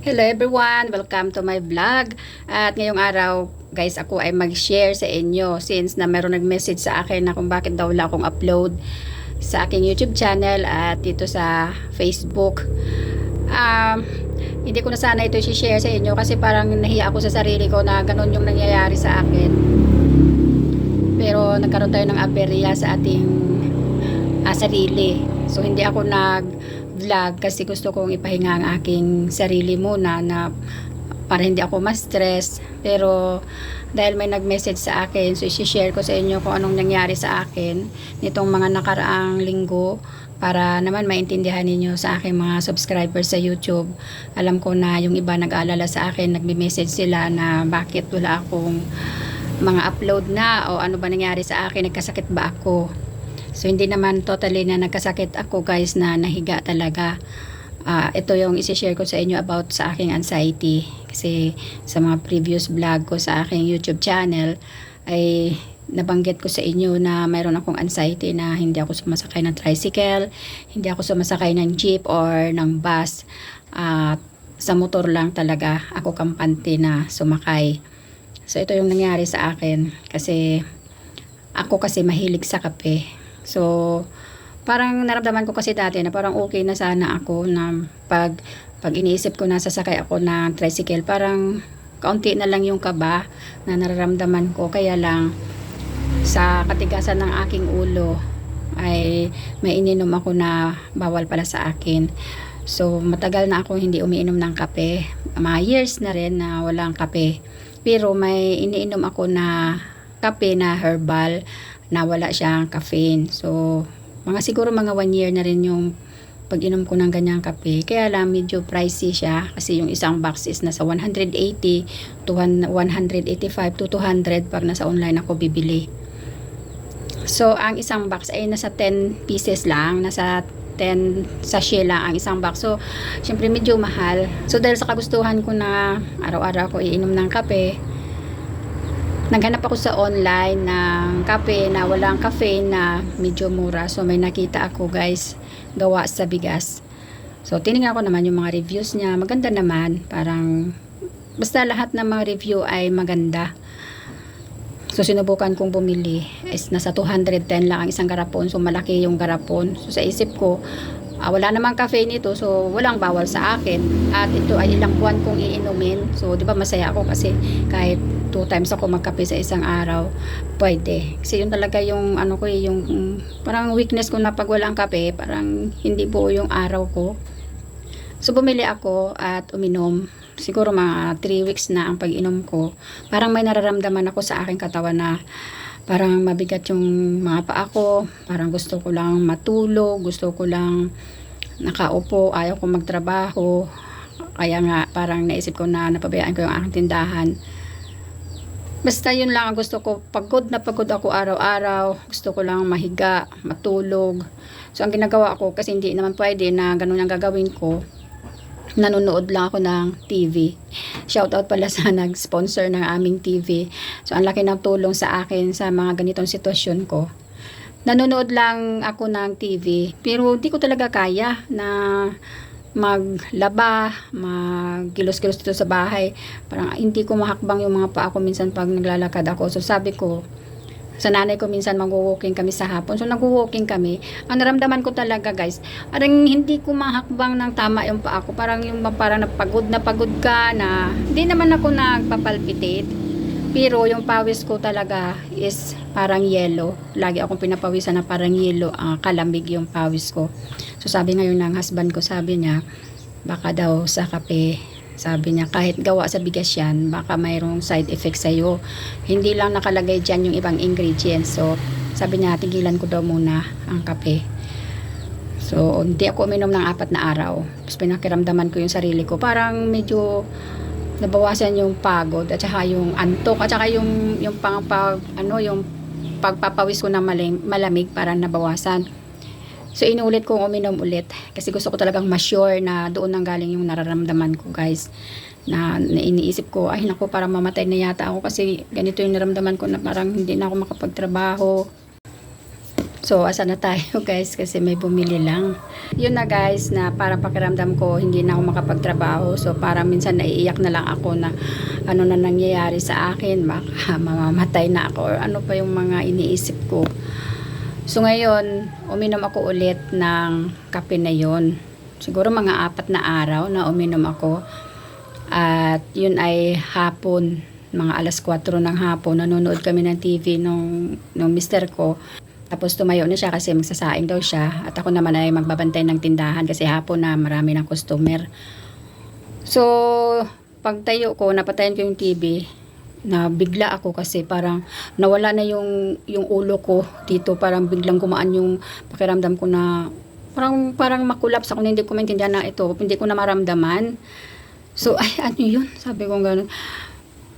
Hello everyone! Welcome to my vlog. At ngayong araw, guys, ako ay mag-share sa inyo since na meron nag-message sa akin na kung bakit daw wala akong upload sa aking YouTube channel at dito sa Facebook. Um, hindi ko na sana ito i-share sa inyo kasi parang nahiya ako sa sarili ko na ganun yung nangyayari sa akin. Pero nagkaroon tayo ng aberya sa ating ah, sarili. So hindi ako nag vlog kasi gusto kong ipahinga ang aking sarili muna na para hindi ako ma-stress. Pero dahil may nag-message sa akin, so i-share ko sa inyo kung anong nangyari sa akin nitong mga nakaraang linggo para naman maintindihan ninyo sa aking mga subscribers sa YouTube. Alam ko na yung iba nag-aalala sa akin, nagme-message sila na bakit wala akong mga upload na o ano ba nangyari sa akin, nagkasakit ba ako. So hindi naman totally na nagkasakit ako guys na nahiga talaga. Ah, ito yung isi-share ko sa inyo about sa aking anxiety. Kasi sa mga previous vlog ko sa aking YouTube channel ay nabanggit ko sa inyo na mayroon akong anxiety na hindi ako sumasakay ng tricycle, hindi ako sumasakay ng jeep or ng bus. At sa motor lang talaga ako kampante na sumakay. So ito yung nangyari sa akin kasi ako kasi mahilig sa kape. So, parang naramdaman ko kasi dati na parang okay na sana ako na pag, pag iniisip ko na sasakay ako ng tricycle, parang kaunti na lang yung kaba na nararamdaman ko. Kaya lang, sa katigasan ng aking ulo, ay may ininom ako na bawal pala sa akin. So, matagal na ako hindi umiinom ng kape. Mga years na rin na walang kape. Pero may iniinom ako na kape na herbal na wala siyang caffeine. So, mga siguro mga one year na rin yung pag-inom ko ng ganyang kape. Kaya lang medyo pricey siya kasi yung isang box is nasa 180 to 185 to 200 pag nasa online ako bibili. So, ang isang box ay nasa 10 pieces lang, nasa 10 sachet lang ang isang box. So, syempre medyo mahal. So, dahil sa kagustuhan ko na araw-araw ko iinom ng kape, naghanap ako sa online ng kape na walang caffeine na medyo mura. So, may nakita ako guys, gawa sa bigas. So, tinignan ko naman yung mga reviews niya. Maganda naman. Parang, basta lahat ng mga review ay maganda. So, sinubukan kong bumili. Is nasa 210 lang ang isang garapon. So, malaki yung garapon. So, sa isip ko, ah, wala namang caffeine ito. So, walang bawal sa akin. At ito ay ilang buwan kong iinumin. So, di ba masaya ako kasi kahit two times ako magkape sa isang araw, pwede. Kasi yun talaga yung ano ko eh, yung mm, parang weakness ko na pag walang kape, parang hindi buo yung araw ko. So bumili ako at uminom. Siguro mga 3 weeks na ang pag-inom ko. Parang may nararamdaman ako sa aking katawan na parang mabigat yung mga paa ko. Parang gusto ko lang matulog, gusto ko lang nakaupo, ayaw ko magtrabaho. Kaya nga parang naisip ko na napabayaan ko yung aking tindahan. Basta yun lang ang gusto ko. Pagod na pagod ako araw-araw. Gusto ko lang mahiga, matulog. So, ang ginagawa ko, kasi hindi naman pwede na ganun ang gagawin ko, nanonood lang ako ng TV. Shoutout pala sa nag-sponsor ng aming TV. So, ang laki ng tulong sa akin sa mga ganitong sitwasyon ko. Nanonood lang ako ng TV, pero hindi ko talaga kaya na maglaba, magkilos-kilos dito sa bahay. Parang hindi ko mahakbang yung mga paa ko minsan pag naglalakad ako. So sabi ko, sa nanay ko minsan mag-walking kami sa hapon. So nag-walking kami. Ang naramdaman ko talaga guys, parang hindi ko mahakbang ng tama yung paa ko. Parang yung parang napagod na pagod ka na hindi naman ako nagpapalpitate. Pero yung pawis ko talaga is parang yellow. Lagi akong pinapawisan na parang yellow. Uh, kalamig yung pawis ko. So sabi ngayon ng husband ko, sabi niya, baka daw sa kape, sabi niya, kahit gawa sa bigas yan, baka mayroong side effect sa'yo. Hindi lang nakalagay dyan yung ibang ingredients. So, sabi niya, tigilan ko daw muna ang kape. So, hindi ako uminom ng apat na araw. Tapos pinakiramdaman ko yung sarili ko. Parang medyo nabawasan yung pagod at saka yung antok at saka yung yung pang pag, ano yung pagpapawis ko maling, malamig para nabawasan. So inulit kong uminom ulit kasi gusto ko talagang ma-sure na doon nang galing yung nararamdaman ko guys. Na, na iniisip ko ay naku parang mamatay na yata ako kasi ganito yung naramdaman ko na parang hindi na ako makapagtrabaho. So asa na tayo guys kasi may bumili lang. Yun na guys na para pakiramdam ko hindi na ako makapagtrabaho. So, parang minsan naiiyak na lang ako na ano na nangyayari sa akin. Mamamatay na ako or ano pa yung mga iniisip ko. So, ngayon, uminom ako ulit ng kape na yun. Siguro mga apat na araw na uminom ako. At yun ay hapon, mga alas 4 ng hapon, nanonood kami ng TV nung, nung mister ko. Tapos tumayo na siya kasi magsasaing daw siya. At ako naman ay magbabantay ng tindahan kasi hapon na marami ng customer. So, pagtayo ko, napatayan ko yung TV, na bigla ako kasi parang nawala na yung yung ulo ko dito. Parang biglang gumaan yung pakiramdam ko na parang parang makulaps ako na hindi ko maintindihan na ito hindi ko na maramdaman. So ay ano yun? Sabi ko gano'n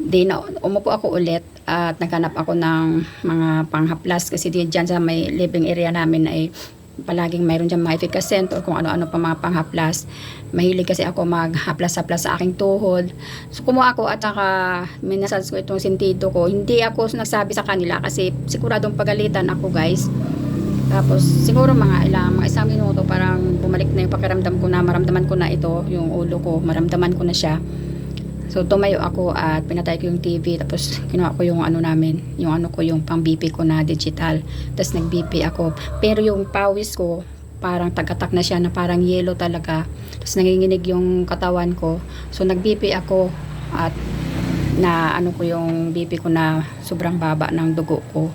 di na umupo ako ulit at naghanap ako ng mga panghaplas kasi di dyan sa may living area namin ay palaging mayroon dyan mga efficacent or kung ano-ano pa mga panghaplas. Mahilig kasi ako maghaplas-haplas sa aking tuhod. So kumuha ako at saka minasage ko itong sentido ko. Hindi ako nagsabi sa kanila kasi siguradong pagalitan ako guys. Tapos siguro mga ilang mga isang minuto parang bumalik na yung pakiramdam ko na maramdaman ko na ito, yung ulo ko, maramdaman ko na siya. So tumayo ako at pinatay ko yung TV tapos kinuha ko yung ano namin, yung ano ko yung pang BP ko na digital. Tapos nag BP ako. Pero yung pawis ko parang tagatak na siya na parang yellow talaga. Tapos nanginginig yung katawan ko. So nag BP ako at na ano ko yung BP ko na sobrang baba ng dugo ko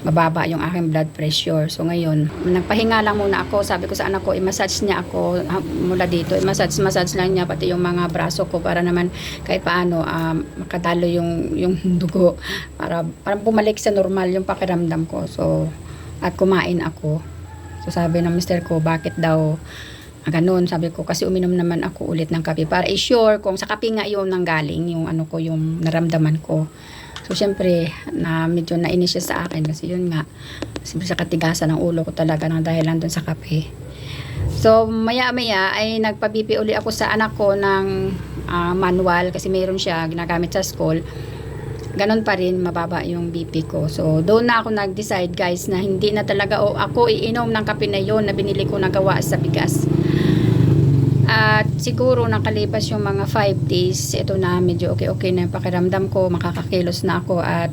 mababa yung aking blood pressure. So ngayon, nagpahinga lang muna ako. Sabi ko sa anak ko, i-massage niya ako mula dito. I-massage, massage lang niya pati yung mga braso ko para naman kahit paano um, makadalo yung, yung dugo. Para, para bumalik sa normal yung pakiramdam ko. So, at kumain ako. So sabi ng mister ko, bakit daw ganun? Sabi ko, kasi uminom naman ako ulit ng kape. Para i-sure kung sa kape nga yung nanggaling, yung ano ko, yung naramdaman ko. So, syempre, na medyo nainis siya sa akin kasi yun nga, sa katigasan ng ulo ko talaga ng dahilan dun sa kape. So, maya-maya ay nagpa-BP uli ako sa anak ko ng ah, manual kasi mayroon siya ginagamit sa school. Ganon pa rin, mababa yung BP ko. So, doon na ako nag-decide guys na hindi na talaga o ako iinom ng kape na yun na binili ko na gawa sa bigas. At siguro nakalipas yung mga 5 days, ito na medyo okay-okay na yung pakiramdam ko, makakakilos na ako at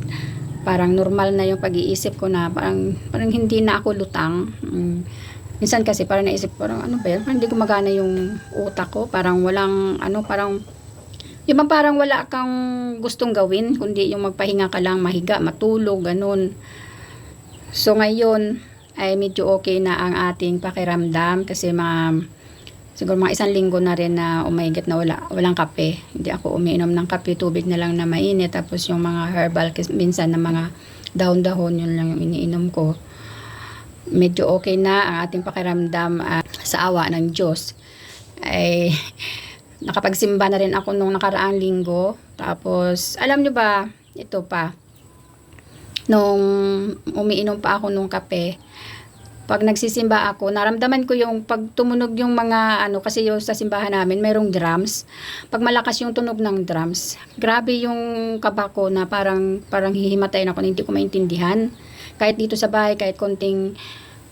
parang normal na yung pag-iisip ko na parang, parang hindi na ako lutang. Mm. Minsan kasi parang naisip parang ano ba yan? Parang hindi gumagana yung utak ko. Parang walang, ano, parang, yung parang wala kang gustong gawin, kundi yung magpahinga ka lang, mahiga, matulog, ganun. So ngayon, ay medyo okay na ang ating pakiramdam kasi mga siguro mga isang linggo na rin na umahigit na wala, walang kape. Hindi ako umiinom ng kape, tubig na lang na mainit. Tapos yung mga herbal, kasi minsan na mga dahon-dahon, yun lang yung iniinom ko. Medyo okay na ang ating pakiramdam at sa awa ng Diyos. Ay, nakapagsimba na rin ako nung nakaraang linggo. Tapos, alam nyo ba, ito pa, nung umiinom pa ako nung kape, pag nagsisimba ako, naramdaman ko yung pag tumunog yung mga ano kasi yung sa simbahan namin mayroong drums. Pag malakas yung tunog ng drums, grabe yung kaba ko na parang parang hihimatay ako na hindi ko maintindihan. Kahit dito sa bahay, kahit konting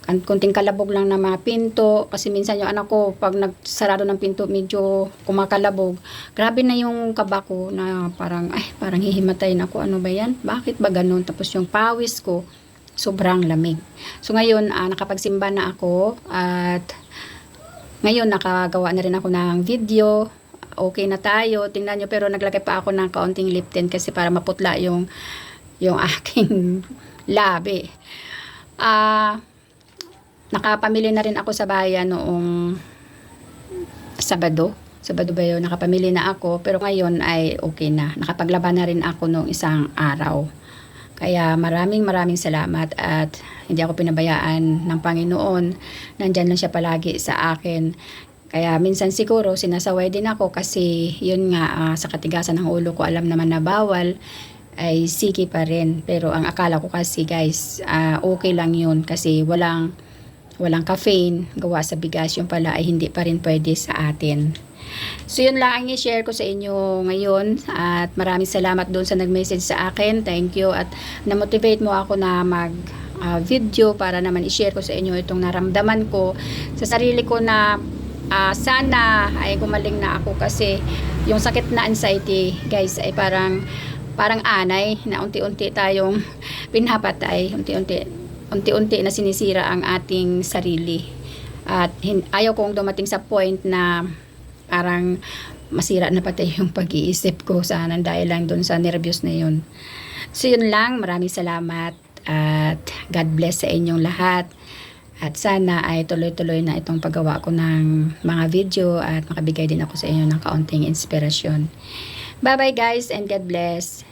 konting kalabog lang na mga pinto. Kasi minsan yung anak ko pag nagsarado ng pinto medyo kumakalabog. Grabe na yung kaba ko na parang ay parang hihimatay na ako. Ano ba yan? Bakit ba ganun? Tapos yung pawis ko sobrang lamig. So ngayon, ah, nakapagsimba na ako at ngayon nakagawa na rin ako ng video. Okay na tayo. Tingnan nyo, pero naglagay pa ako ng kaunting lip kasi para maputla yung yung aking labi. Ah, nakapamili na rin ako sa bayan noong Sabado. Sabado ba yun? Nakapamili na ako. Pero ngayon ay okay na. Nakapaglaban na rin ako noong isang araw. Kaya maraming maraming salamat at hindi ako pinabayaan ng Panginoon. Nandyan lang siya palagi sa akin. Kaya minsan siguro sinasaway din ako kasi yun nga ah, sa katigasan ng ulo ko alam naman na bawal ay sige pa rin. Pero ang akala ko kasi guys, ah, okay lang yun kasi walang walang caffeine, gawa sa bigas, yung pala ay hindi pa rin pwede sa atin. So yun lang ang i-share ko sa inyo ngayon at maraming salamat doon sa nag-message sa akin. Thank you. At na-motivate mo ako na mag ah, video para naman i-share ko sa inyo itong naramdaman ko sa sarili ko na ah, sana ay gumaling na ako kasi yung sakit na anxiety guys ay parang parang anay na unti-unti tayong pinapatay. Unti-unti unti-unti na sinisira ang ating sarili. At hin- ayaw kong dumating sa point na parang masira na pati yung pag-iisip ko sana dahil lang dun sa nervyos na yun. So yun lang, maraming salamat at God bless sa inyong lahat. At sana ay tuloy-tuloy na itong paggawa ko ng mga video at makabigay din ako sa inyo ng kaunting inspirasyon. Bye-bye guys and God bless.